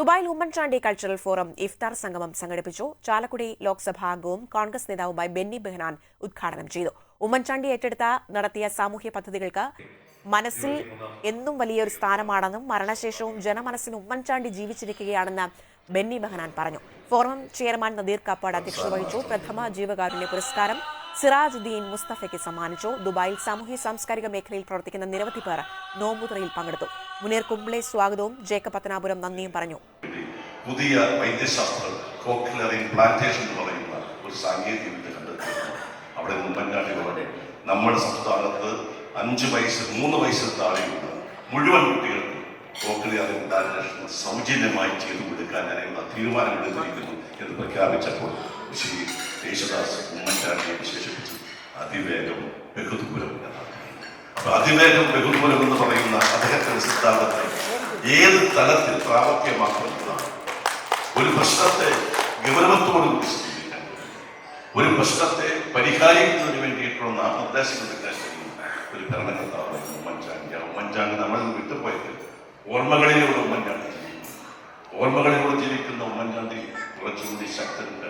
ദുബായിൽ Oommen Chandy cultural forum ഇഫ്താർ സംഗമം സംഘടിപ്പിച്ചു. ചാലക്കുടി ലോക്സഭാ അംഗവും കോൺഗ്രസ് നേതാവുമായി ബെന്നി ബെഹനാൻ ഉദ്ഘാടനം ചെയ്തു. ഉമ്മൻചാണ്ടി ഏറ്റെടുത്ത നടത്തിയ സാമൂഹ്യ പദ്ധതികൾക്ക് മനസ്സിൽ എന്നും വലിയൊരു സ്ഥാനമാണെന്നും മരണശേഷവും ജനമനസ്സിൽ ഉമ്മൻചാണ്ടി ജീവിച്ചിരിക്കുകയാണെന്ന് ബെന്നി ബെഹനാൻ പറഞ്ഞു. ഫോറം ചെയർമാൻ നദീർ കാപ്പാട് അധ്യക്ഷത വഹിച്ചു. പ്രഥമ ജീവകാരുണ്യ പുരസ്കാരം സിറാജ് ദീൻ മുസ്തഫയ്ക്ക് സമ്മാനിച്ചു. ദുബായിൽ സാമൂഹ്യ സാംസ്കാരിക മേഖലയിൽ പ്രവർത്തിക്കുന്ന നിരവധി പേർ നോമ്പുതുറയിൽ പങ്കെടുത്തു. മുനീർ കുംബ്ലെ സ്വാഗതവും. ജേക്കബ് പത്തനാപുരം നന്ദിയും പറഞ്ഞു. പുതിയ വൈദ്യശാസ്ത്രം എന്ന് പറയുന്ന ഒരു നമ്മുടെ സംസ്ഥാനത്ത് അഞ്ച് വയസ്സ് മൂന്ന് വയസ്സിൽ താഴെയുള്ള മുഴുവൻ കുട്ടികൾക്കും സൗജന്യമായി ചെയ്തു കൊടുക്കാൻ ഞാനുള്ള തീരുമാനമെടുത്തിരിക്കുന്നു എന്ന് പ്രഖ്യാപിച്ചപ്പോൾ ശ്രീ യേശുദാസ് ഉമ്മൻചാണ്ടിയെ വിശേഷിപ്പിച്ചു. അതിവേഗം ബഹുദൂരം അപ്പൊ അതിവേഗം ബഹുദൂരം എന്ന് പറയുന്ന അദ്ദേഹത്തിന്റെ സിദ്ധാന്തത്തെ ഏത് തലത്തിൽ പ്രാവർത്തികമാക്കുന്നതാണ് ഒരു പ്രശ്നത്തെ ഗൗരവത്തോടുകൂടി ഒരു പ്രശ്നത്തെ പരിഹാരിക്കുന്നതിന് വേണ്ടിയിട്ടുള്ള നാമനിർദ്ദേശങ്ങൾ കഴിയുന്ന ഒരു ഭരണകർത്താവാണ് ഉമ്മൻചാണ്ടി ഉമ്മൻചാണ്ടി നമ്മളിൽ വിട്ടുപോയത്. ഓർമ്മകളിലൂടെ ഉമ്മൻചാണ്ടി ഓർമ്മകളിലൂടെ ജീവിക്കുന്ന ഉമ്മൻചാണ്ടി കുറച്ചുകൂടി ശക്തനും കരുത്തനുമായി